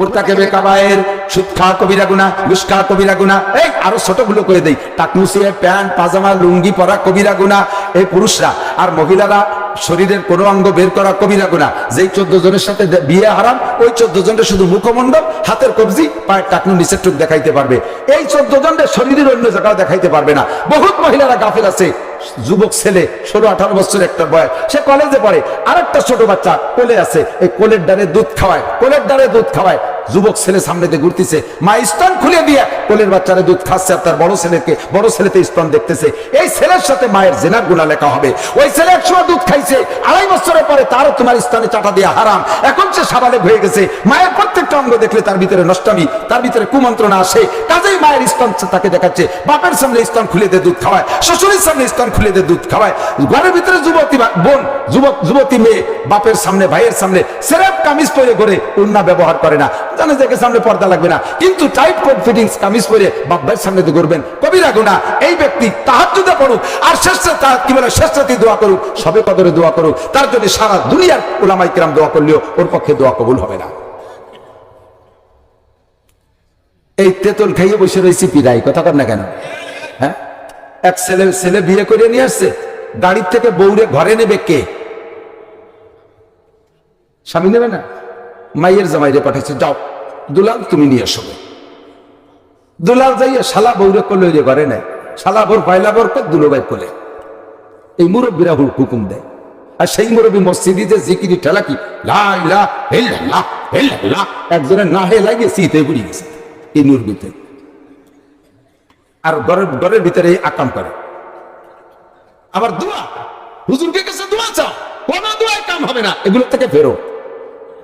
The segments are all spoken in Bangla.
মুরতাকে বেকাবায়ের সুদ কবিরা খাওয়া কবিরা গুনা এই আরও করে দেই। প্যান্ট, পাজামা, লুঙ্গি পরা কবিরা গুনা এই পুরুষরা আর মহিলারা শরীরের কোনো অঙ্গ বের করা কবিরা গুনা যেই চোদ্দ জনের সাথে বিয়ে হারাম, ওই চোদ্দ শুধু মুখমণ্ডল হাতের কবজি, পায়ের টাকনু নিচের টুক দেখাইতে পারবে। এই চোদ্দ জনের শরীরের অন্য জায়গায় দেখাইতে পারবে না। বহুত মহিলারা গাফিল আছে। যুবক ছেলে, ষোলো, আঠারো বছর একটা বয়স। সে কলেজে পড়ে। আরেকটা ছোট বাচ্চা কোলে আছে। এই কোলের ডারে দুধ খাওয়ায়। কোলের ডারে দুধ খাওয়ায়। যুবক ছেলে সামনে দিয়ে ঘুরতেছে, মা, স্তন খুলে দিয়ে। কোলের বাচ্চারা দুধ খাচ্ছে আর তার বড় ছেলেকে, বড় ছেলেতে স্তন দেখতেছে। এই ছেলের সাথে মায়ের জেনার গুণা লেখা হবে। ওই ছেলে একসময় দুধ খাইছে, আড়াই বছরের পরে তারও তোমার স্তনে চাটা দিয়ে হারাম। এখন সে সাবালেক হয়ে গেছে। মায়ের প্রত্যেকটা অঙ্গ দেখলে তার ভিতরে নষ্টামি, তার ভিতরে কুমন্ত্রণা আসে। কাজেই মায়ের স্তন তাকে দেখাচ্ছে। বাপের সামনে স্তন খুলে দিয়ে দুধ খাওয়ায়, শ্বশুরের সামনে স্তন খুলে দিয়ে দুধ খাওয়ায়। ঘরের ভিতরে যুবতী বোন, যুবক, যুবতী মেয়ে, বাপের সামনে, ভাইয়ের সামনে, সেরেপ কামিজ পরে করে উন্না ব্যবহার করে না। জানে যে সামনে পর্দা লাগবে না। কিন্তু টাইট কোট ফিটিংস কামিজ পরে বাপ সামনে তো করবেন কবিরা গুণা এই ব্যক্তি তাহাজ্জুদে পড়ুক, আর শেষ তা কি বলে শেষরাতি দোয়া করুক, সবে কদরে দোয়া করুক। তার জন্য সারা দুনিয়ার ওলামাই কিরাম দোয়া করলেও ওর পক্ষে দোয়া কবুল হবে না। এই তেতল খাইয়ে বসে রয়েছি পিরাই কথা কর না কেন? হ্যাঁ? এক ছেলে ছেলে বিয়ে করে নিয়ে আসছে, গাড়ির থেকে বউরে ঘরে নেবে কে? স্বামী নেবে না? মাইয়ের জামাইরে পাঠাচ্ছে যাও। দুলাল তুমি নিয়ে এসো দুলাল যাইয়া শালা বউরে করলে ওই যে ঘরে নেয় শালা বোর পয়লা বোর কর দুলো ভাই কোলে এই মুরব্বীরা হুকুম দেয়। আর সেই মুরব্বী মসজিদিতে জিকিরি ঠেলা কি। একজনের না হে লাগিয়ে শীতে বুড়ি গেছে। এই মুরব্বীতে। আর ঘরের ঘরের ভিতরে আকাম করে। আবার দোয়া। হুজুরকে কাছে দোয়া চাও। কোন দোয়ায় কাম হবে না। এগুলোর থেকে ফেরো।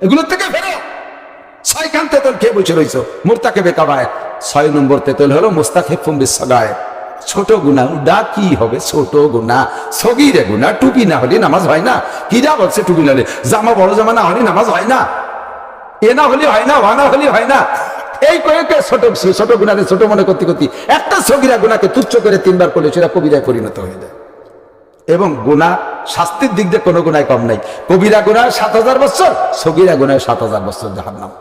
এগুলোর থেকে ফেরো। ছয় খান তেতল খেয়ে বসে রয়েছে মুরতাকে বেকাবায় ছয় নম্বর তেতল হলো মোস্তাকে ফুম্বি সগায় ছোট গুণা, উডা কি হবে? ছোট গুণা, সগিরে গুণা, টুপি না হলে নামাজ হয় না। কিরা বলছে টুপি না হলে? জামা বড় জামা না হলে নামাজ হয় না। এ না হলে হয় না ওয়ানা হলে হয় না। এই কয়েকে ছোট ছোট গুণাকে ছোট মনে করতে করতে একটা সগিরা গুণাকে তুচ্ছ করে তিনবার করলে সেটা কবিরায় পরিণত হয়ে যায়। এবং গুণা শাস্তির দিক দিয়ে কোনো গুণায় কম নাই। কবিরা গুণায় সাত হাজার বছর সগিরা গুণায় সাত হাজার বছর জাহার নাম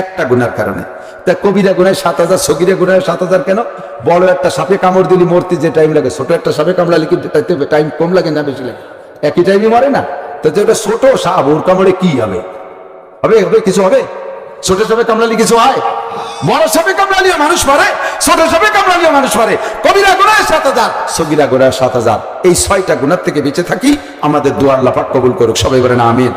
একটা গুনার কারণে। তা কবিরা গুণায় সাত হাজার, সগিরা গুণায় সাত হাজার কেন? বড় একটা সাপে কামড় দিলি মরতে যে টাইম লাগে। ছোট একটা সাপে কামড়ালে কিন্তু টাইম কম লাগে না বেশি লাগে? একই টাইমে মরে না? তো যে ওটা ছোট সাপ, ওর কামড়ে কি হবে? হবে হবে, কিছু হবে? ছোট সাপে কামড়ালি কিছু হয়? বড় সাপে কামড়ালিও মানুষ মারে, ছোট সাপে কামড়ালিও মানুষ মারে। কবিরা গুণায় সাত হাজার, সগিরা গুণায় সাত হাজার। এই ছয়টা গুণার থেকে বেঁচে থাকি। আমাদের দুয়ার লাফাক কবুল করুক। সবাই বলেন আমিন।